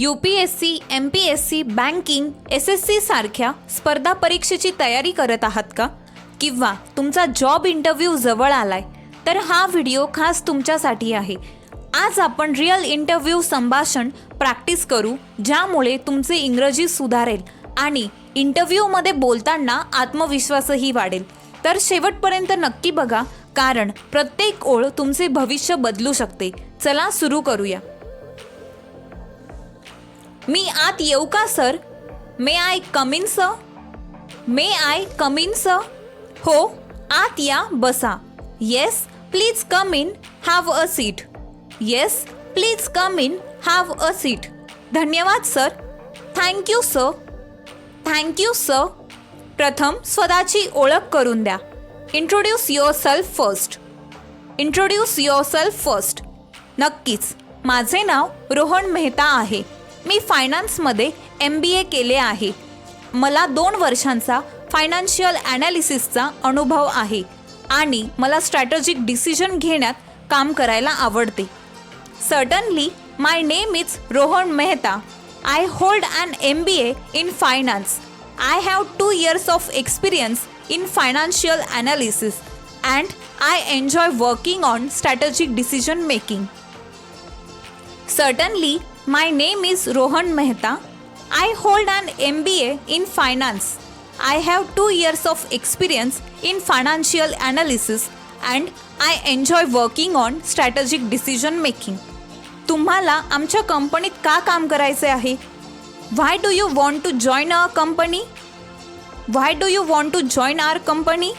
U P S C M P S C banking S S C सारख्या स्पर्धा परीक्षेची तयारी करत आहात का? किंवा तुमचा जॉब इंटरव्ह्यू जवळ आलाय तर हा व्हिडिओ खास तुमच्यासाठी आहे. आज आपण रिअल इंटरव्ह्यू संभाषण प्रॅक्टिस करू ज्यामुळे तुमचे इंग्रजी सुधारेल आणि इंटरव्ह्यूमध्ये बोलताना आत्मविश्वासही वाढेल. तर शेवटपर्यंत नक्की बघा कारण प्रत्येक ओळ तुमचे भविष्य बदलू शकते. चला सुरू करूया. मी आत येऊ का sir? May I come in sir may I come in sir हो आत या बसा. Yes please come in have a seat yes please come in have a seat धन्यवाद sir. Thank you sir thank you sir प्रथम स्वतःची ओळख करून द्या. Introduce yourself first introduce yourself first नक्कीच. माझे नाव रोहन मेहता आहे. मी फायनान्समध्ये एम बी ए केले आहे. मला दोन वर्षांचा फायनान्शियल ॲनालिसिसचा अनुभव आहे आणि मला स्ट्रॅटजिक डिसिजन घेण्यात काम करायला आवडते. Certainly my name is Rohan Mehta I hold an M B A in finance I have two years of experience in financial analysis and I enjoy working on strategic decision making suddenly my name is Rohan Mehta I hold I M B A in finance I have two years of experience in financial analysis and I enjoy working on strategic decision making तुम्हाला आमच्या कंपनीत का काम करायचे आहे why do you want to join our company why do you want to join our company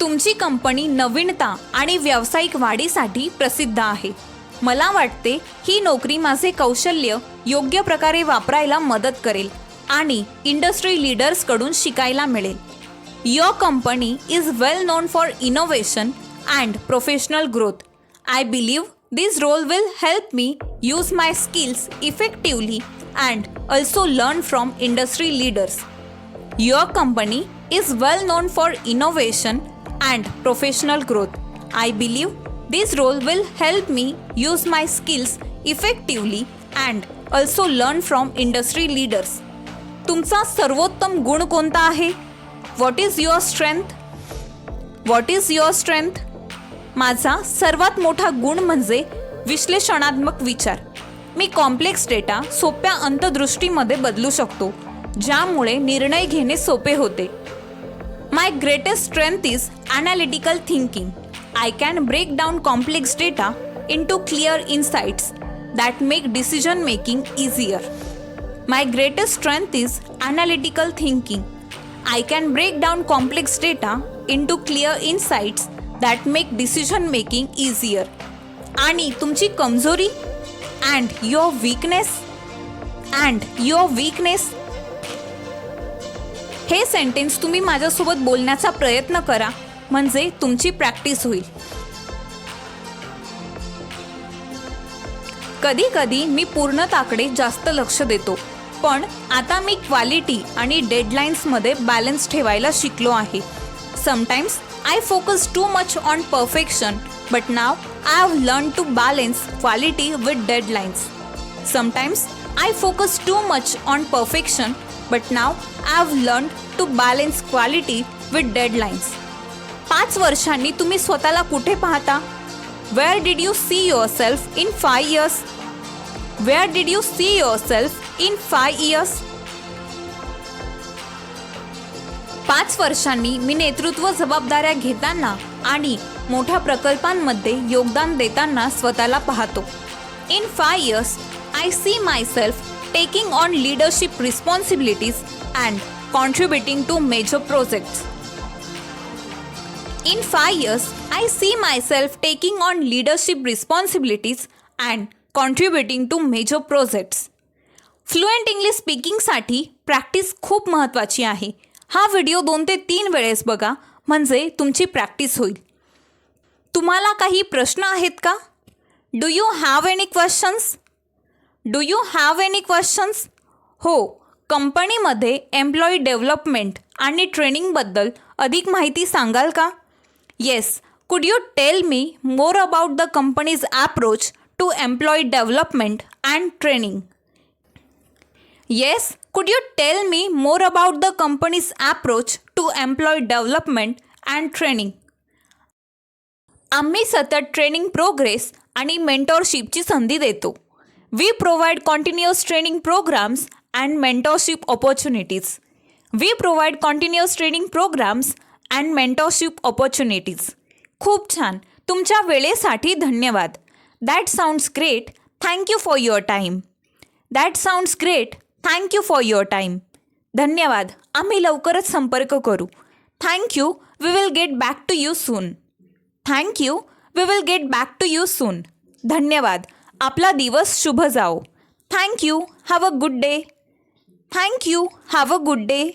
तुमची company नवीनता आणि व्यावसायिक वाढीसाठी प्रसिद्ध आहे मला वाटते ही नोकरी माझे कौशल्य योग्य प्रकारे वापरायला मदत करेल आणि इंडस्ट्री लीडर्सकडून शिकायला मिळेल. Your company is well known for innovation and professional growth I believe this role will help me use my skills effectively and also learn from industry leaders your company is well known for innovation and professional growth I believe this role will help me use my skills effectively and also learn from industry leaders. तुमचा सर्वोत्तम गुण कोणता आहे? What is your strength what is your strength माझा सर्वात मोठा गुण म्हणजे विश्लेषणात्मक विचार. मी कॉम्प्लेक्स डेटा सोप्या अंतदृष्टीमध्ये बदलू शकतो ज्यामुळे निर्णय घेणे सोपे होते. My greatest strength is analytical thinking I can break down complex data into clear insights that make decision making easier my greatest strength is analytical thinking can break break complex data into clear insights that make decision making easier. आणि तुमची कमजोरी and your weakness and your weakness हे sentence तुम्ही माझ्यासोबत बोलण्याचा प्रयत्न करा म्हणजे तुमची प्रॅक्टिस होईल. कधी कधी मी पूर्णताकडे जास्त लक्ष देतो पण आता मी क्वालिटी आणि डेडलाईन्समध्ये बॅलन्स ठेवायला शिकलो आहे. Sometimes I focus too much on perfection but now I have learn to balance quality with deadlines sometimes I focus too much on perfection but now I have learn to balance quality with deadlines पाच वर्षांनी तुम्ही स्वतःला कुठे पाहता? Where did you see yourself in five years where did you see yourself in five years पाच वर्षांनी मी नेतृत्व जबाबदाऱ्या घेताना आणि मोठ्या प्रकल्पांमध्ये योगदान देताना स्वतःला पाहतो. In five years I see myself taking on leadership responsibilities and contributing to major projects In five years, I see myself taking on leadership responsibilities and contributing to major projects. Fluent English स्पीकिंगसाठी practice खूप महत्त्वाची आहे. हा video दोन ते तीन वेळेस बघा म्हणजे तुमची प्रॅक्टिस होईल. तुम्हाला काही प्रश्न आहेत का? Do you have any questions do you have any questions हो कंपनीमध्ये एम्प्लॉई डेव्हलपमेंट आणि ट्रेनिंगबद्दल अधिक माहिती सांगाल का? Yes could you tell me more about the company's approach to employee development and training. Yes, could you tell me more about the company's approach to employee development and training? आम्ही सतत training progress आणि मेंटॉरशिपची संधी देतो we provide continuous training programs and mentorship opportunities we provide continuous training programs and mentorship opportunities. खूप छान. तुमच्या वेळेसाठी धन्यवाद. That sounds great thank you for your time that sounds great thank you for your time धन्यवाद. आम्ही लवकरच संपर्क करू. Thank you we will get back to you soon thank you we will get back to you soon धन्यवाद. आपला दिवस शुभ जाओ. Thank you have a good day thank you have a good day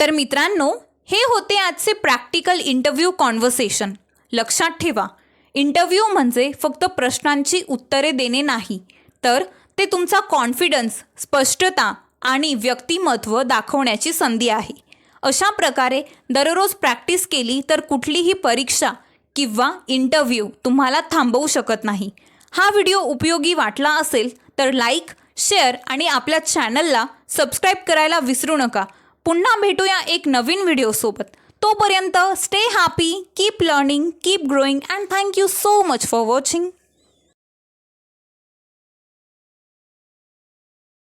तर मित्रांनो हे होते आजचे प्रॅक्टिकल इंटरव्ह्यू कॉन्व्हर्सेशन लक्षात ठेवा इंटरव्ह्यू म्हणजे फक्त प्रश्नांची उत्तरे देणे नाही तर ते तुमचा कॉन्फिडन्स स्पष्टता आणि व्यक्तिमत्व दाखवण्याची संधी आहे. अशा प्रकारे दररोज प्रॅक्टिस केली तर कुठलीही परीक्षा किंवा इंटरव्ह्यू तुम्हाला थांबवू शकत नाही. हा व्हिडिओ उपयोगी वाटला असेल तर लाईक शेअर आणि आपल्या चॅनलला सबस्क्राईब करायला विसरू नका. पुन्हा भेटूया एक नवीन व्हिडिओसोबत तोपर्यंत stay happy keep learning keep growing and thank you so much for watching